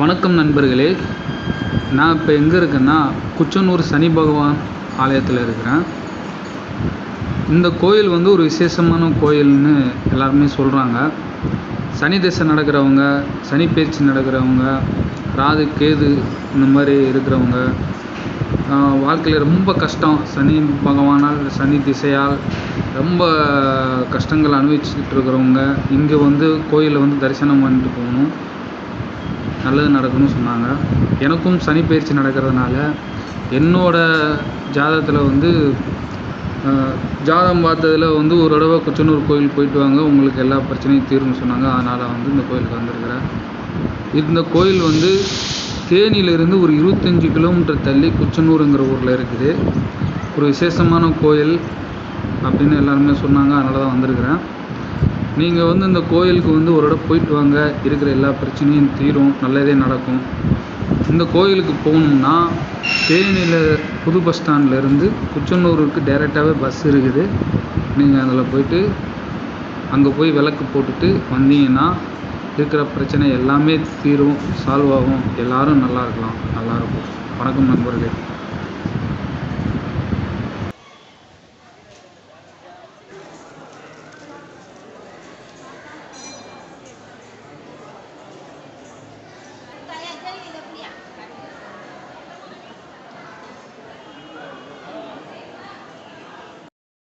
வணக்கம் நண்பர்களே. நான் இப்போ எங்கே இருக்கேன்னா குச்சனூர் சனி பகவான் ஆலயத்தில் இருக்கிறேன். இந்த கோயில் வந்து ஒரு விசேஷமான கோயில்னு எல்லாருமே சொல்கிறாங்க சனி திசை நடக்கிறவங்க சனி பேச்சு நடக்கிறவங்க ராது கேது இந்த மாதிரி இருக்கிறவங்க வாழ்க்கையில் ரொம்ப கஷ்டம். சனி பகவானால் சனி திசையால் ரொம்ப கஷ்டங்கள் அனுபவிச்சுட்டு இருக்கிறவங்க இங்கே வந்து கோயிலில் வந்து தரிசனம் பண்ணிட்டு போகணும். நல்லது நடக்கும்னு சொன்னாங்க. எனக்கும் சனி பயிற்சி நடக்கிறதுனால என்னோடய ஜாதகத்தில் வந்து ஜாதகம் பார்த்ததுல வந்து ஒரு தடவை குச்சனூர் கோயில் போயிட்டு வாங்க உங்களுக்கு எல்லா பிரச்சனையும் தீரும்னு சொன்னாங்க. அதனால் வந்து இந்த கோயிலுக்கு வந்திருக்கிறேன். இந்த கோயில் வந்து தேனியிலிருந்து ஒரு இருபத்தஞ்சி கிலோமீட்டர் தள்ளி குச்சனூருங்கிற ஊரில் இருக்குது. ஒரு விசேஷமான கோயில் அப்படின்னு எல்லாருமே சொன்னாங்க. அதனால தான் வந்திருக்கிறேன். நீங்கள் வந்து இந்த கோயிலுக்கு வந்து ஒரு இடம் போயிட்டு வாங்க. இருக்கிற எல்லா பிரச்சனையும் தீரும். நல்லதே நடக்கும். இந்த கோயிலுக்கு போகணும்னா தேனியில் புது பஸ் ஸ்டாண்ட்லேருந்து குச்சனூருக்கு டைரெக்டாகவே பஸ் இருக்குது. நீங்கள் அதில் போயிட்டு அங்கே போய் விளக்கு போட்டுட்டு வந்தீங்கன்னா இருக்கிற பிரச்சனை எல்லாமே தீரும் சால்வ் ஆகும். எல்லோரும் நல்லா இருக்கலாம். நல்லாயிருக்கும் வணக்கம் நண்பர்களே.